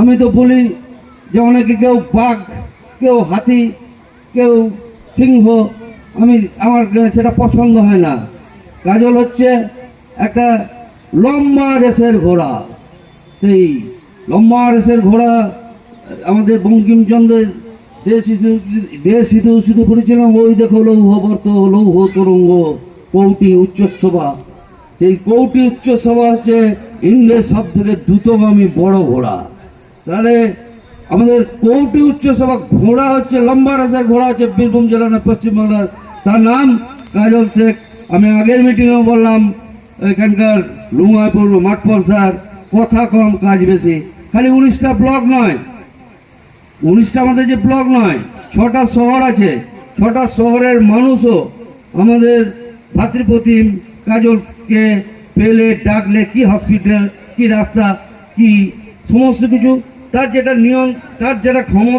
আমি তো বলি যে অনেকে কেউ বাঘ, কেউ হাতি, কেউ সিংহ, আমি আমার সেটা পছন্দ হয় না। কাজল হচ্ছে একটা লম্বা রেসের ঘোড়া। সেই লম্বা রেসের ঘোড়া আমাদের বঙ্কিমচন্দ্রের দেশ ইস্যু দেশ ইস্যু শুধু করেছিলাম ওই দেখো লৌহবর্ত লৌহ তরঙ্গ কৌটি উচ্চসভা। সেই কৌটি উচ্চসভা হচ্ছে ইন্দ্রের সব থেকে দ্রুতগামী বড় ঘোড়া। তাহলে আমাদের কৌটি উচ্চসভা ঘোড়া হচ্ছে, লম্বা রাস্তার ঘোড়া হচ্ছে বীরভূম জেলা না পশ্চিমবাংলার তার নাম কাজল শেখ। আমি আগের মিটিংয়েও বললাম, এখানকার লুঙ্গাপুর মাঠপল স্যার, কথা কম, কাজ বেশি। খালি উনিশটা ব্লক নয়। উনিশটা আমাদের যে ব্লক নয়, ছটা শহর আছে। ছটা শহরের মানুষও আমাদের ভাতৃপ্রতিম কাজলকে পেলে, ডাকলে কি হসপিটাল কি রাস্তা, কি সমস্ত কিছু তার যেটা নিয়ম তার যেটা ক্ষমতা